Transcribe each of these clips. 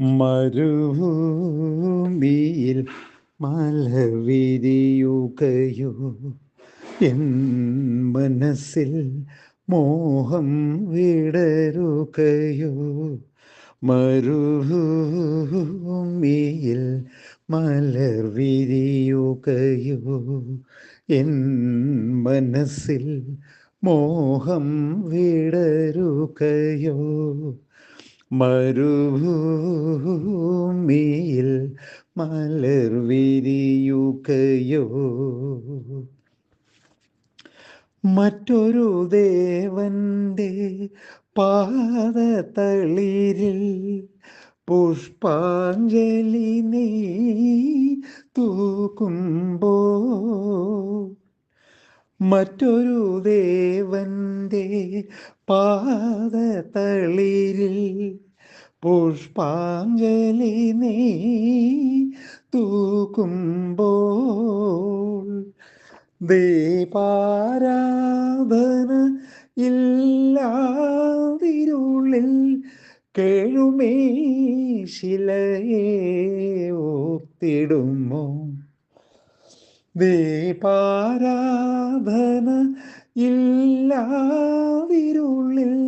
മരുഭൂമിയിൽ മലവിരിയുകയോ? എൻ മനസ്സിൽ മോഹം വിടരുകയോ? മരുഭൂമിയിൽ മലർ വിരിയുകയോ എൻ മനസ്സിൽ മോഹം വിടരുകയോ? മരുഭൂമിയിൽ മലർ വിരിയുകയോ? മറ്റൊരു ദേവന്റെ പാത തളിരിൽ പുഷ്പാഞ്ജലി നീ തൂക്കുമ്പോ? മറ്റൊരു ദേവന്റെ പാദതളിരിൽ പുഷ്പാഞ്ജലി നീ തൂക്കുമ്പോൾ. ദീപാരാധന ഇല്ലാതിരുള്ളിൽ കേഴുമേ ശിലയെ ഓത്തിടുമോ? ദീപാരാധന ഇല്ലാതിരുള്ളിൽ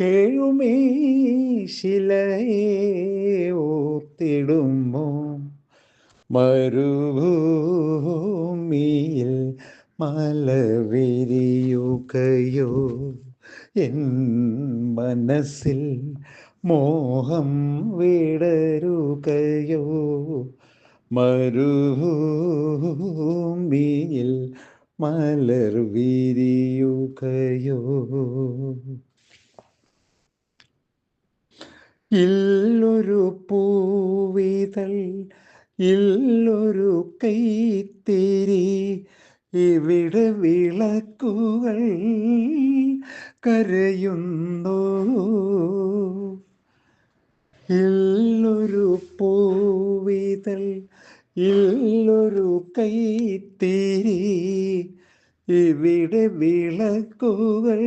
കേഴുമേ മരുഭൂമിയിൽ മലവിരിയുകയോ? എൻ മനസ്സിൽ മോഹം വിടരുകയോ? മരുഭൂമിയിൽ മലർ വിരിയുകയോ ഇല്ലൊരു പൂവിതൾ ഇല്ലൊരു കൈത്തിരി ഇവിടെ വിളക്കുകൾ കരയുന്നോ. ഇല്ലൊരു പൂവിതൽ ഇല്ലൊരു കൈത്തിരി ഇവിടെ വിളക്കുകൾ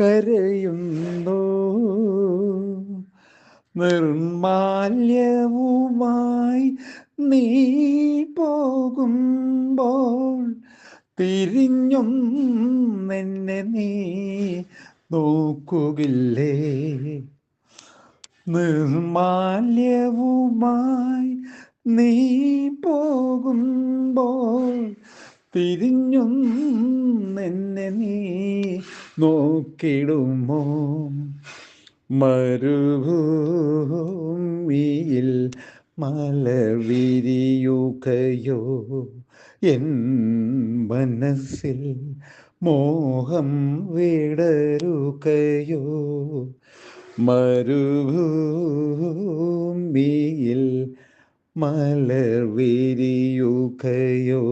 കരയുന്നു. നിർമാല്യവുമായി നീ പോകുമ്പോൾ തിരിഞ്ഞും എന്നെ നീ നോക്കുകില്ലേ? നിർമാല്യവുമായി നീ പോകുമ്പോൾ തിരിഞ്ഞും എന്നെ നീ നോക്കിടുമോ? മരുഭൂമിയിൽ മലവിരിയുകയോ? എൻ മനസ്സിൽ മോഹം വിടരുകയോ? മരുഭൂമിയിൽ മലർ വിരിയുകയോ